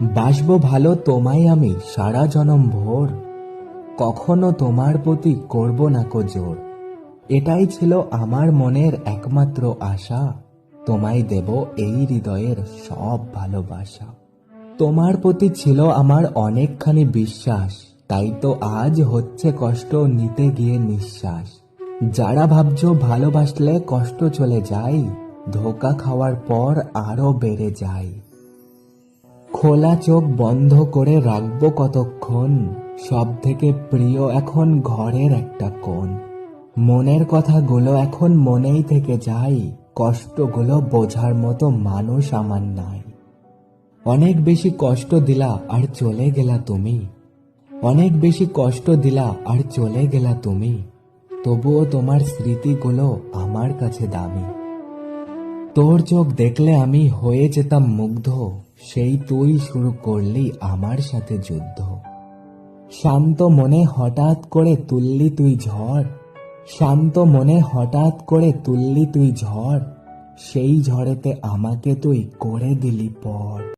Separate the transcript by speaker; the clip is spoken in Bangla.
Speaker 1: বাসবো ভালো তোমায় আমি সারা জনম ভোর। কখনো তোমার প্রতি করব না কো জোর। এটাই ছিল আমার মনের একমাত্র আশা। তোমায় দেব এই হৃদয়ের সব ভালোবাসা। তোমার প্রতি ছিল আমার অনেকখানি বিশ্বাস। তাই তো আজ হচ্ছে কষ্ট নিতে গিয়ে নিঃশ্বাস। যারা ভাবছ ভালোবাসলে কষ্ট চলে যায়, ধোকা খাওয়ার পর আরও বেড়ে যায়। খোলা চোখ বন্ধ করে রাখব কতক্ষণ? সব থেকে প্রিয় এখন ঘরের একটা কোণ। মনের কথাগুলো এখন মনেই থেকে যায়, কষ্টগুলো বোঝার মতো মানুষ আমার নাই। অনেক বেশি কষ্ট দিলা আর চলে গেলা তুমি। অনেক বেশি কষ্ট দিলা আর চলে গেলা তুমি। তবুও তোমার স্মৃতিগুলো আমার কাছে দামি। তোর চোখ দেখলে আমি হয়ে যেতাম মুগ্ধ। সেই তুই শুরু করলি আমার সাথে যুদ্ধ। শান্ত মনে হঠাৎ করে তুললি তুই ঝড়। শান্ত মনে হঠাৎ করে তুললি তুই ঝড়। সেই ঝড়েতে আমাকে তুই করে দিলি পর।